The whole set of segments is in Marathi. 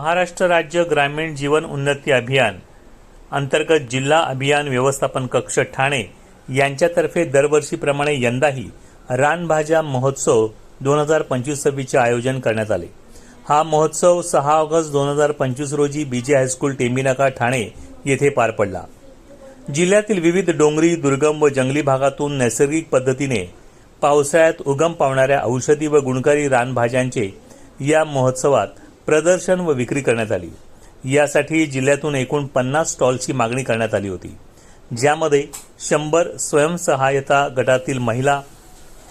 महाराष्ट्र राज्य ग्रामीण जीवन उन्नती अभियान अंतर्गत जिल्हा अभियान व्यवस्थापन कक्ष ठाणे यांच्यातर्फे दरवर्षीप्रमाणे यंदाही रानभाज्या महोत्सव दोन हजार पंचवीस सव्वीसचे आयोजन करण्यात आले. हा महोत्सव सहा ऑगस्ट दोन हजार पंचवीस रोजी बीजे हायस्कूल टेंबिनाका ठाणे येथे पार पडला. जिल्ह्यातील विविध डोंगरी दुर्गम व जंगली भागातून नैसर्गिक पद्धतीने पावसाळ्यात उगम पावणाऱ्या औषधी व गुणकारी रानभाज्यांचे या महोत्सवात प्रदर्शन व विक्री करण्यात आली. यासाठी जिल्ह्यातून एकूण पन्नास स्टॉलची मागणी करण्यात आली होती. ज्यामध्ये शंभर स्वयंसहायता गटातील महिला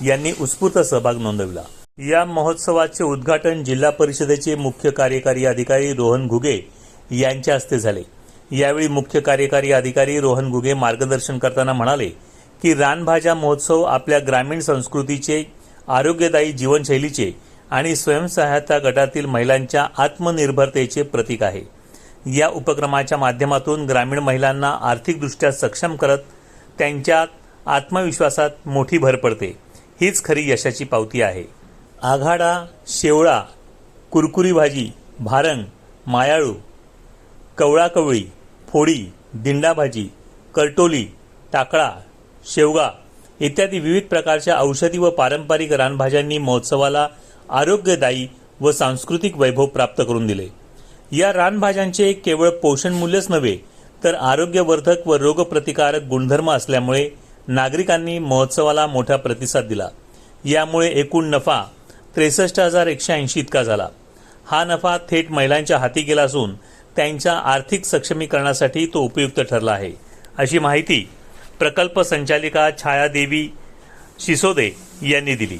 यांनी उत्स्फूर्त सहभाग नोंदविला. या महोत्सवाचे उद्घाटन जिल्हा परिषदेचे मुख्य कार्यकारी अधिकारी रोहन घुगे यांच्या हस्ते झाले. यावेळी मुख्य कार्यकारी अधिकारी रोहन घुगे मार्गदर्शन करताना म्हणाले की रानभाज्या महोत्सव आपल्या ग्रामीण संस्कृतीचे आरोग्यदायी जीवनशैलीचे आणि स्वयंसहायता गटातील महिलांच्या आत्मनिर्भरतेचे प्रतीक आहे. या उपक्रमाच्या माध्यमातून ग्रामीण महिलांना आर्थिकदृष्ट्या सक्षम करत त्यांच्यात आत्मविश्वासात मोठी भर पडते. हीच खरी यशाची पावती आहे. आघाडा शेवळा कुरकुरी भाजी भारंग मायाळू कवळाकवळी फोडी दिंडाभाजी करटोली टाकळा शेवगा इत्यादी विविध प्रकारच्या औषधी व पारंपरिक रानभाज्यांनी महोत्सवाला आरोग्यदायी व सांस्कृतिक वैभव प्राप्त करून दिले. या रानभाज्यांचे केवळ पोषण मूल्यच नव्हे तर आरोग्यवर्धक व रोगप्रतिकारक गुणधर्म असल्यामुळे नागरिकांनी महोत्सवाला मोठा प्रतिसाद दिला. यामुळे एकूण नफा त्रेसष्ट हजार एकशे ऐंशी इतका झाला. हा नफा थेट महिलांच्या हाती गेला असून त्यांच्या आर्थिक सक्षमीकरणासाठी तो उपयुक्त ठरला आहे. अशी माहिती प्रकल्प संचालिका छायादेवी शिसोदे यांनी दिली.